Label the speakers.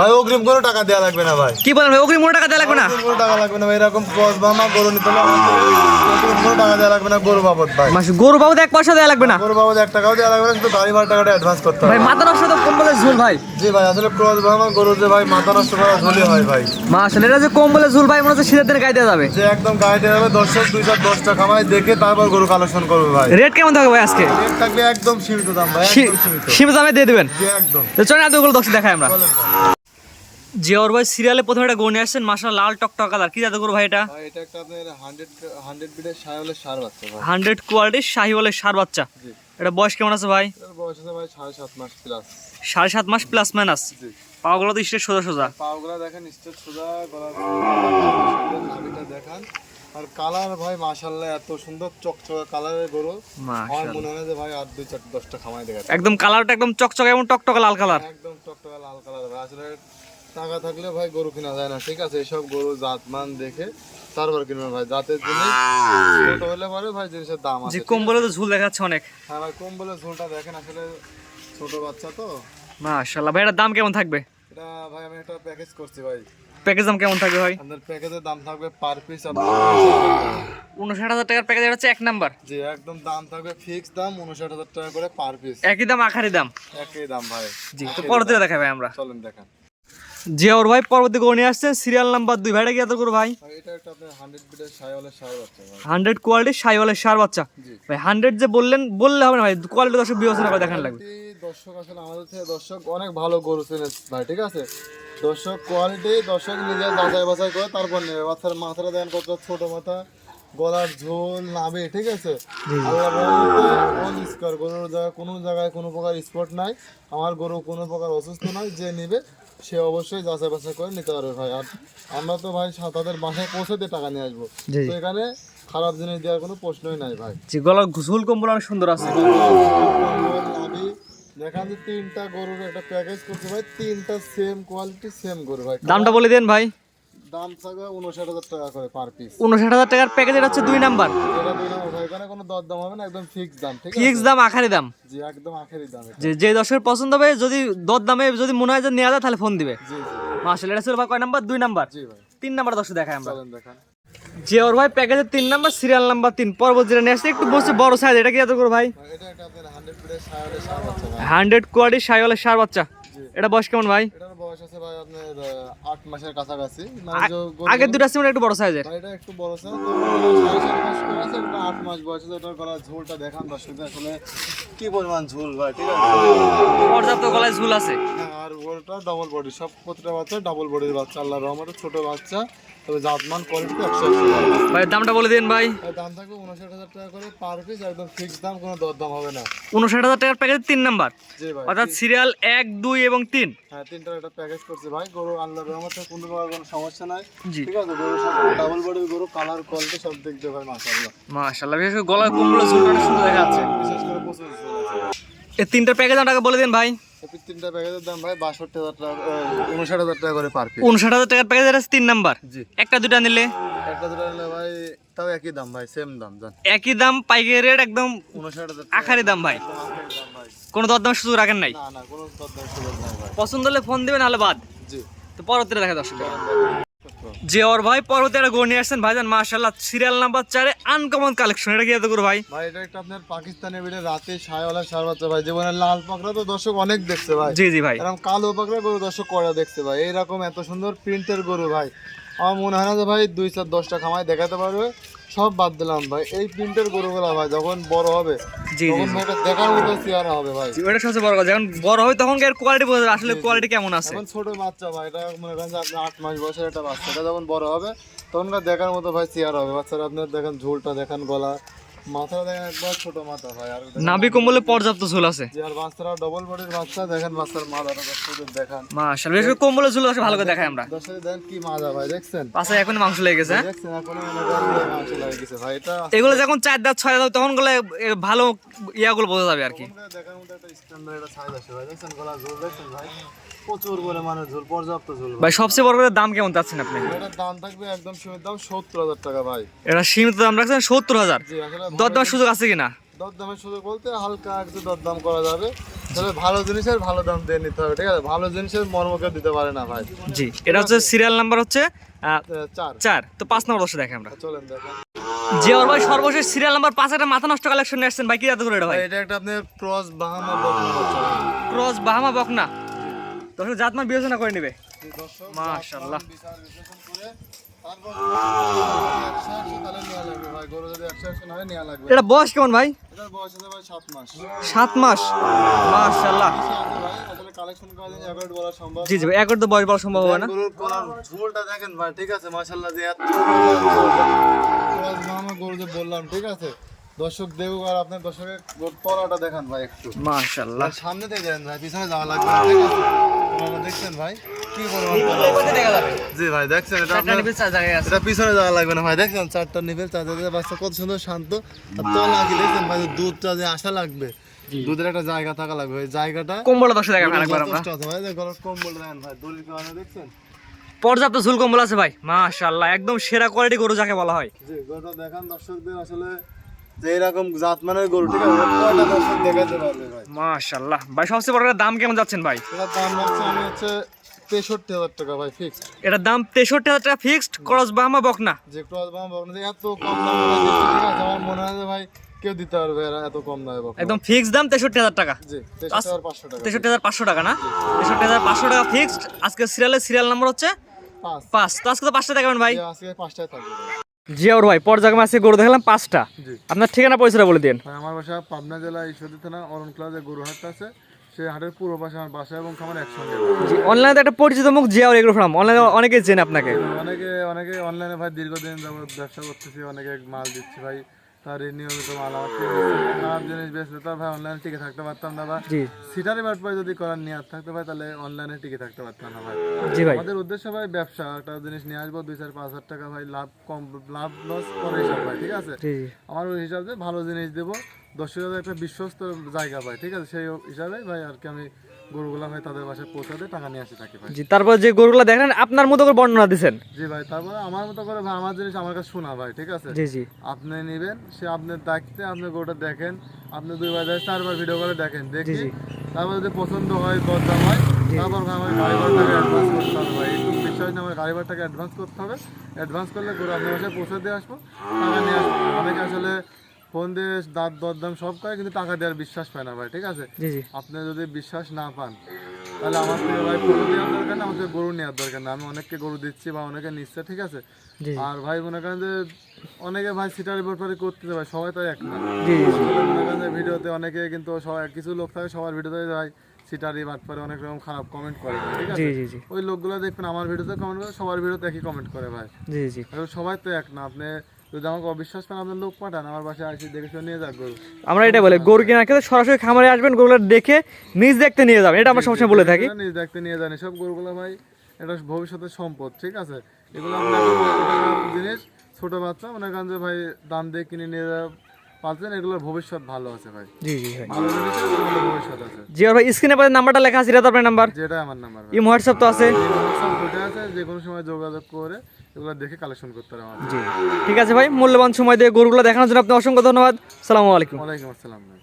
Speaker 1: ভাই অগ্রিম কোনো টাকা দেওয়া লাগবে না ভাই।
Speaker 2: কি বলেন ভাই অগ্রিম কোনো টাকা দেওয়া লাগবে না?
Speaker 1: কোনো টাকা লাগবে না ভাই এরকম ক্রস বামা গরু নিতে কোনো টাকা দেওয়া লাগবে না গরু বাবদ ভাই।
Speaker 2: মাসে গরু বাবদ এক পয়সা দেওয়া লাগবে না?
Speaker 1: গরু বাবদ এক টাকাও দেওয়া লাগবে না শুধু গাড়ি ভাড়া টাকাটা অ্যাডভান্স করতে হবে।
Speaker 2: ভাই মাথা নষ্ট তো কম্বলের ঝুল ভাই।
Speaker 1: জি ভাই আসলে ক্রস বামা গরু যে ভাই মাথা নষ্ট করা ঝুলি হয় ভাই।
Speaker 2: মাসে এটা যে কম্বলের ঝুল ভাই মনে হচ্ছে শীতের দিনে দেওয়া যাবে।
Speaker 1: যে একদম গাড়িতে যাবে দর্শক দুই চার দশটা খামাই দেখে তারপর গরু কালেকশন করবে ভাই।
Speaker 2: রেট কেমন থাকবে ভাই আজকে?
Speaker 1: রেট থাকবে একদম সীমিত দাম ভাই সীমিত।
Speaker 2: দামে দিয়ে দেবেন?
Speaker 1: জি একদম।
Speaker 2: তো চলেন এতগুলো দর্শক দেখাই আমরা।
Speaker 1: চলেন ভাই।
Speaker 2: ভাই সিরিয়ালে প্রথমে একটা গরু নিয়ে আসছেন মাসা লাল টকটক কালার। কি জাত গরু ভাই এটা?
Speaker 1: ভাই এটা একটা আপনার হান্ড্রেড হান্ড্রেড বিডের সায়ালের সার বাচ্চা ভাই।
Speaker 2: হান্ড্রেড কোয়ালিটির শাহিওয়ালের সার বাচ্চা। এটা বয়স কেমন আছে ভাই?
Speaker 1: বয়স আছে ভাই সাড়ে সাত মাস প্লাস
Speaker 2: সাড়ে সাত মাস প্লাস মাইনাস
Speaker 1: জি।
Speaker 2: পাওয়াগুলো তো সোজা সোজা।
Speaker 1: পাগুলা দেখেন সোজা গলা নাভিটা দেখান। আর কালার ভাই মাশাল্লাহ এত সুন্দর চকচকে কালারের গরু। আমার মনে হয় যে ভাই আর দুই চার দশটা খামাই দেখা
Speaker 2: একদম কালারটা একদম চকচকে এবং টকটকে লাল কালার।
Speaker 1: একদম টকটকা লাল কালার ভাই আসলে টাকা থাকলে ভাই গরু কিনা যায় না ঠিক আছে? এসব গরু জাতমান দেখে তারপর কিনবে ভাই। জাতের জিনিস ছোট হলে পরে ভাই জিনিসের দাম আছে
Speaker 2: কম্বলে তো ঝুল দেখাচ্ছে অনেক।
Speaker 1: হ্যাঁ ভাই কম বলে ঝোলটা দেখেন আসলে ছোট বাচ্চা তো।
Speaker 2: মাশাআল্লাহ ভাই এটার দাম কেমন থাকবে?
Speaker 1: এটা ভাই আমি একটা প্যাকেজ করছি ভাই।
Speaker 2: প্যাকেজ দাম কেমন থাকবে ভাই?
Speaker 1: আপনার প্যাকেজের দাম থাকবে পার পিস
Speaker 2: উনষাট হাজার টাকার প্যাকেজ হচ্ছে এক নাম্বার।
Speaker 1: জি একদম দাম থাকবে ফিক্স দাম উনষাট হাজার টাকা করে পার পিস
Speaker 2: একই দাম আখারি দাম।
Speaker 1: একই দাম ভাই।
Speaker 2: জি তো পরবর্তীতে দেখাবে আমরা।
Speaker 1: চলেন দেখেন।
Speaker 2: জিয়াউর ভাই পরবর্তী গরু নিয়ে আসছেন সিরিয়াল নাম্বার দুই। ভাইটা কি এত করব ভাই?
Speaker 1: হান্ড্রেড বিটের সাইওয়ালের সার বাচ্চা। ভাই
Speaker 2: হান্ড্রেড যে বললেন বললে হবে না ভাই কোয়ালিটি দর্শক বিবেচনা করে দেখান লাগবে।
Speaker 1: দর্শক আসলে আমাদের থেকে দর্শক অনেক ভালো গরু চেনে ভাই ঠিক আছে? দর্শক কোয়ালিটি দর্শক নিজে যাচাই বাছাই করে তারপর নেবে। বাচ্চার মাথাটা দেন কত ছোট মাথা। গলার ঝোল নাবে ঠিক আছে? গরুর জায়গায় কোনো জায়গায় কোনো প্রকার স্পট নাই। আমার গরু কোনো প্রকার অসুস্থ নয় যে নেবে সে অবশ্যই যাচাই বাছাই করে নিতে পারবে ভাই। আর আমরা তো ভাই তাদের বাসায় পৌঁছে দিয়ে টাকা নিয়ে আসব। তো এখানে খারাপ জিনিস দেওয়ার কোনো প্রশ্নই নাই ভাই।
Speaker 2: গলার ঝুল কম্বল অনেক সুন্দর আছে।
Speaker 1: দেখান যে তিনটা গরুর একটা প্যাকেজ করছে ভাই তিনটা সেম কোয়ালিটি সেম গরু ভাই।
Speaker 2: দামটা বলে দেন ভাই।
Speaker 1: দাম থাকবে উনষাট হাজার টাকা করে পার পিস
Speaker 2: উনষাট হাজার টাকার প্যাকেজ এটা হচ্ছে দুই নাম্বার
Speaker 1: এটা দুই নম্বর ভাই এখানে কোনো দর দাম হবে না একদম ফিক্স দাম ঠিক
Speaker 2: ফিক্স দাম আখারি দাম।
Speaker 1: জি একদম আখেরি দাম।
Speaker 2: যে যে দর্শকের পছন্দ হবে যদি দর দামে যদি মনে হয় যে নেওয়া যায় তাহলে ফোন দিবে।
Speaker 1: জি
Speaker 2: এটা ছিল ভাই কয় নাম্বার দুই নাম্বার
Speaker 1: জি ভাই।
Speaker 2: তিন নাম্বার দর্শক দেখায় আমরা।
Speaker 1: দেখান।
Speaker 2: যে ওর ভাই প্যাকেজের তিন নাম্বার সিরিয়াল নাম্বার তিন। পরবর্তীটা নিয়ে আসছে একটু বসে বড় সাইজ এটা কি এত করে ভাই?
Speaker 1: হান্ড্রেড
Speaker 2: কোয়ালিটি সাইওয়ালের সার বাচ্চা। এটা বয়স কেমন ভাই?
Speaker 1: এটার বয়স আছে ভাই আপনার আহ, আট মাসের কাছাকাছি। মানে
Speaker 2: আগে দুটো ছিল একটু বড় সাইজের।
Speaker 1: এটা একটু বড় সাইজ আছে এটা আট মাস বয়স আছে এটার গলার ঝোলটা দেখান দর্শকদের আসলে কি পরিমাণ ঝোল ভাই ঠিক আছে?
Speaker 2: পর্যাপ্ত গলায় ঝুল আছে।
Speaker 1: হ্যাঁ, ওটা ডাবল বডি সব প্রতিটা বাচ্চা ডাবল বডির বাচ্চা আল্লাহ রহমতে ছোট বাচ্চা তবে জাতমান কোয়ালিটি একশো ভাই।
Speaker 2: দামটা বলে দিন ভাই।
Speaker 1: দাম থাকবে উনষাট হাজার টাকা করে পার পিস একদম ফিক্স দাম কোনো দরদাম হবে না।
Speaker 2: উনষাট হাজার টাকার প্যাকেজ তিন নাম্বার। অর্থাৎ সিরিয়াল এক দুই এবং তিন।
Speaker 1: হ্যাঁ তিনটার একটা প্যাকেজ করছে ভাই গরু আল্লাহ রহমতে কোনো প্রকার কোনো সমস্যা নাই। ঠিক আছে গরু ডাবল বডির গরু কালার কোয়ালিটি সব দিক দিয়ে ভাই মাশাআল্লাহ।
Speaker 2: মাশাআল্লাহ বিশেষ করে গলার কুমড়ো সুন্দর দেখা যাচ্ছে
Speaker 1: বিশেষ করে প্রচুর
Speaker 2: এই তিনটার প্যাকেজ টাকা বলে দিন ভাই।
Speaker 1: তিনটা প্যাকেজের দাম ভাই বাষট্টি হাজার টাকা উনষাট হাজার টাকা করে পার পিস
Speaker 2: উনষাট হাজার টাকার প্যাকেজ তিন নাম্বার
Speaker 1: জি।
Speaker 2: একটা দুটা নিলে?
Speaker 1: একটা দুটো নিলে ভাই তাও একই দাম ভাই সেম দাম জান।
Speaker 2: একই দাম পাইকারি রেট একদম
Speaker 1: উনষাট হাজার
Speaker 2: আখারি দাম ভাই।
Speaker 1: একদম আখেরি দাম ভাই।
Speaker 2: কোনো দরদাম সুযোগ রাখেন নাই?
Speaker 1: না না কোনো দরদাম সুযোগ নাই ভাই।
Speaker 2: পছন্দ হলে ফোন দিবেন নাহলে বাদ।
Speaker 1: জি।
Speaker 2: তো পরবর্তীতে দেখা দর্শক যে ওর ভাই পর্বতে একটা গড় নিয়ে আসছেন ভাইজান মার্শাল্লাহ সিরিয়াল নাম্বার চারে আনকমন কালেকশন এটা কি এত করে ভাই?
Speaker 1: ভাই এটা একটা আপনার পাকিস্তানে বিড়ে রাতে ছায়াওয়ালা সার বাচ্চা ভাই। জীবনের লাল পাকড়া তো দর্শক অনেক দেখছে ভাই।
Speaker 2: জি জি ভাই।
Speaker 1: এরকম কালো পাকড়া গরু দর্শক করা দেখছে ভাই? এইরকম এত সুন্দর প্রিন্টের গরু ভাই। আমার মনে হয় না যে ভাই দুই চার দশটা খামায় দেখাতে পারবে। সব বাদ দিলাম ভাই। এই প্রিন্টের গরুগুলা ভাই যখন বড় হবে
Speaker 2: জি জি
Speaker 1: এটা দেখার মতো চেহারা হবে ভাই।
Speaker 2: ওটা সবচেয়ে বড় কথা। যখন বড় হয় তখন এর কোয়ালিটি বোঝা যাবে আসলে কোয়ালিটি কেমন আছে?
Speaker 1: এখন ছোট বাচ্চা ভাই এটা মনে করেন যে আপনি আট মাস বয়সের একটা বাচ্চা। এটা যখন বড় হবে তখনকার দেখার মতো ভাই চেয়ার হবে। বাচ্চারা আপনার দেখেন ঝোলটা দেখেন গলা। মাথাটা দেখেন একবার ছোট মাথা ভাই আর
Speaker 2: নাভি কম্বলে পর্যাপ্ত ঝুল আছে।
Speaker 1: যে আর বাচ্চারা ডবল বডির বাচ্চা দেখেন বাচ্চার মাথাটা দর্শকদের দেখান।
Speaker 2: মাশাল্লাহ বিশেষ করে কম্বলে আছে ভালো করে দেখাই আমরা।
Speaker 1: দর্শকের দেখেন কি মাজা ভাই দেখছেন?
Speaker 2: পাশে এখন মাংস লেগে গেছে হ্যাঁ?
Speaker 1: দেখছেন এখন করেন যে মাংস লাগে গেছে ভাই এটা
Speaker 2: এগুলো যখন চার দাঁত ছয় দাঁত তখনগুলো ভালো ইয়াগুলো বোঝা যাবে আর কি।
Speaker 1: দেখার মতো একটা স্ট্যান্ডার্ড একটা সাইজ আছে ভাই দেখছেন গলা ঝোল দেখছেন ভাই? প্রচুর ঝোল পর্যাপ্ত ঝোল ভাই।
Speaker 2: ভাই সবচেয়ে বড় করে দাম কেমন চাচ্ছেন আপনি?
Speaker 1: এটার দাম থাকবে একদম সীমিত দাম সত্তর হাজার টাকা ভাই।
Speaker 2: এটা সীমিত দাম রাখছেন সত্তর হাজার।
Speaker 1: জি আসলে
Speaker 2: দর সুযোগ আছে কিনা?
Speaker 1: দরদামের সুযোগ বলতে হালকা একটু দরদাম করা যাবে। তবে ভালো জিনিসের ভালো দাম দিয়ে নিতে হবে ঠিক আছে? ভালো জিনিসের মর্মকে দিতে পারে না ভাই।
Speaker 2: জি এটা হচ্ছে সিরিয়াল নাম্বার হচ্ছে
Speaker 1: চার।
Speaker 2: চার। তো পাঁচ নম্বর দশে দেখে আমরা।
Speaker 1: চলেন দেখেন
Speaker 2: জিয়ার ভাই সর্বশেষ সিরিয়াল নাম্বার পাঁচ একটা মাথা নষ্ট কালেকশন নিয়ে আসছেন। ভাই কি করে এটা ভাই?
Speaker 1: এটা একটা আপনি ক্রস বাহামা বকনা।
Speaker 2: ক্রস বাহামা বকনা। দর্শক জাতমান বিবেচনা করে নেবে। মাশাআল্লাহ।
Speaker 1: বিচার বিশ্লেষণ করে হয়
Speaker 2: এটা বয়স কেমন ভাই?
Speaker 1: বয়স ভাই সাত মাস। সম্ভব
Speaker 2: জি জি ভাই তো বয়স বলা সম্ভব হবে না।
Speaker 1: ঝোলটা দেখেন ভাই ঠিক আছে মাশাআল্লাহ। যে এত মামা গরু যে বললাম ঠিক আছে দর্শক আর আপনার দর্শকের তলাটা দেখান ভাই একটু
Speaker 2: মাশাআল্লাহ।
Speaker 1: ভাই সামনে থেকে দেন ভাই পিছনে যাওয়া লাগবে দেখছেন ভাই? কি পরিমাণ তলা?
Speaker 2: দেখা যাবে?
Speaker 1: জি ভাই দেখছেন এটা আপনার
Speaker 2: নিবে চার জায়গায় আছে।
Speaker 1: এটা পিছনে যাওয়া লাগবে না ভাই দেখছেন? চারটা নিভেল চারটা বাচ্চা কত সুন্দর শান্ত। আর তলা কি দেখছেন ভাই দুধটা যে আসা লাগবে? দুধের একটা জায়গা থাকা লাগবে ওই জায়গাটা
Speaker 2: কম্বল দশে দেখাবেন আরেকবার আমরা।
Speaker 1: ভাই গলার কম্বল দেন ভাই দড়ির কারণে দেখছেন?
Speaker 2: পর্যাপ্ত ঝুল কম্বল আছে ভাই মাশাআল্লাহ একদম সেরা কোয়ালিটি গরু যাকে বলা হয়।
Speaker 1: জি গরুটা দেখান দর্শকদের আসলে যে এরকম জাতমানের গরু ঠিক আছে? কয়টা দর্শক দেখাতে পারবে ভাই?
Speaker 2: মাশাআল্লাহ ভাই সবচেয়ে বড় দাম কেমন যাচ্ছেন ভাই?
Speaker 1: দাম রাখছে আমি হচ্ছে তেষট্টি হাজার টাকা ভাই ফিক্স
Speaker 2: এটার দাম তেষট্টি হাজার টাকা ফিক্সড ক্রস বাহামা বকনা।
Speaker 1: যে ক্রস বাম বকনা এত কম দামে আমার মনে হয় যে ভাই কেউ দিতে পারবে এরা এত কম দামে বকনা।
Speaker 2: একদম ফিক্সড দাম তেষট্টি হাজার টাকা।
Speaker 1: জি তেষট্টি হাজার পাঁচশো টাকা।
Speaker 2: না? তেষট্টি হাজার পাঁচশো টাকা ফিক্সড আজকে সিরিয়ালের সিরিয়াল নাম্বার হচ্ছে
Speaker 1: পাঁচ।
Speaker 2: তো আজকে তো পাঁচটা দেখাবেন ভাই।
Speaker 1: আজকে পাঁচটায় থাকবে। ভাই।
Speaker 2: জিয়াউর ভাই পর্যায়ে আজকে গরু দেখলাম পাঁচটা। আপনার ঠিকানা পয়সাটা বলে দিন।
Speaker 1: ভাই আমার বাসা পাবনা জেলা ঈশ্বরদী থানা অরণখোলা যে গরু হাট আছে। সেই হাটের পূর্ব পাশে আমার বাসা এবং খামার একসঙ্গে।
Speaker 2: জি অনলাইনে একটা পরিচিত মুখ জিয়াউর এগুলো ফার্ম অনলাইনে অনেকে চেনে আপনাকে।
Speaker 1: অনেকে অনেকে অনলাইনে ভাই দীর্ঘদিন যাবত ব্যবসা করতেছি অনেকে মাল দিচ্ছি ভাই। তার নিয়মিত মাল আমার খারাপ জিনিস বেচলে তো ভাই অনলাইনে টিকে থাকতে পারতাম না বা সিটারি বাট ভাই যদি করার নিয়ে থাকতে ভাই তাহলে অনলাইনে টিকে থাকতে পারতাম না ভাই। আমাদের উদ্দেশ্য ভাই ব্যবসা। একটা জিনিস নিয়ে আসব দুই চার পাঁচ হাজার টাকা ভাই লাভ কম লাভ লস করে হিসাব ভাই ঠিক আছে? আমার ওই হিসাবে ভালো জিনিস দেবো। দর্শকের একটা বিশ্বস্ত জায়গা পাই ঠিক আছে? সেই হিসাবে ভাই আর কি আমি গরুগুলা ভাই তাদের বাসায় পৌঁছাতে টাকা নিয়ে আসি থাকি ভাই।
Speaker 2: জি তারপর যে গরুগুলো দেখেন আপনার মতো করে বর্ণনা দিচ্ছেন
Speaker 1: জি ভাই তারপরে আমার মতো করে ভাই আমার জিনিস আমার কাছে শোনা ভাই ঠিক আছে?
Speaker 2: জি জি।
Speaker 1: আপনি নেবেন সে আপনার দায়িত্বে আপনি গরুটা দেখেন আপনি দুইবার যায় চারবার ভিডিও করে দেখেন দেখে। তারপর যদি পছন্দ হয় দরদাম হয় তারপর আমার গাড়ি ভাড়া অ্যাডভান্স করতে হবে ভাই। একটু বিশ্বাস আমার গাড়ি ভাড়া অ্যাডভান্স করতে হবে। অ্যাডভান্স করলে গরু আপনার বাসায় পৌঁছে দিয়ে আসব টাকা নিয়ে আসব। অনেকে আসলে ফোন দিয়ে দাঁত দরদাম সব করে কিন্তু টাকা দেওয়ার বিশ্বাস পায় না ভাই ঠিক আছে? আপনি যদি বিশ্বাস না পান তাহলে আমার থেকে ভাই গরু নেওয়ার দরকার না গরু নেওয়ার দরকার না। আমি অনেককে গরু দিচ্ছি বা অনেকে নিচ্ছে ঠিক আছে? আর ভাই মনে করেন যে অনেকে ভাই সিটারি ব্যাপারে করতেছে ভাই সবাই তো এক না। মনে করেন যে ভিডিওতে অনেকে কিন্তু সবাই কিছু লোক থাকে সবার ভিডিওতে ভাই সিটারি বাটপারে অনেক রকম খারাপ কমেন্ট করে ঠিক আছে? ওই লোকগুলো দেখবেন আমার ভিডিওতে কমেন্ট করে সবার ভিডিওতে একই কমেন্ট করে ভাই।
Speaker 2: জি জি।
Speaker 1: সবাই তো এক না আপনি যদি আমাকে অবিশ্বাস আপনার লোক পাঠান আমার বাসায় আসি দেখে শুনে নিয়ে যাক গরু।
Speaker 2: আমরা এটা বলে গরু কেনার ক্ষেত্রে সরাসরি খামারে আসবেন গরুগুলো দেখে নিজ দেখতে নিয়ে যাবেন এটা আমরা সবসময় বলে থাকি।
Speaker 1: নিজ দেখতে নিয়ে যান সব গরুগুলো ভাই এটা ভবিষ্যতের সম্পদ ঠিক আছে? এগুলো আপনার জিনিস ছোট বাচ্চা মনে করেন যে ভাই দাম দিয়ে কিনে নিয়ে যাওয়া পাচ্ছেন এগুলোর ভবিষ্যৎ ভালো আছে ভাই।
Speaker 2: জি জি ভাই।
Speaker 1: ভালো জিনিসের ভবিষ্যৎ আছে।
Speaker 2: জি আর ভাই স্ক্রিনে পাশে নাম্বারটা লেখা আছে এটা আপনার নাম্বার?
Speaker 1: যেটা আমার নাম্বার ভাই।
Speaker 2: ইম হোয়াটসঅ্যাপ তো আছে।
Speaker 1: সব দুটো আছে যে কোনো সময় যোগাযোগ করে এগুলো দেখে কালেকশন করতে পারে
Speaker 2: জি। ঠিক আছে ভাই মূল্যবান সময় দিয়ে গরুগুলো দেখানোর জন্য আপনি অসংখ্য ধন্যবাদ। সালামু আলাইকুম।
Speaker 1: ওয়ালাইকুম আসসালাম ভাই।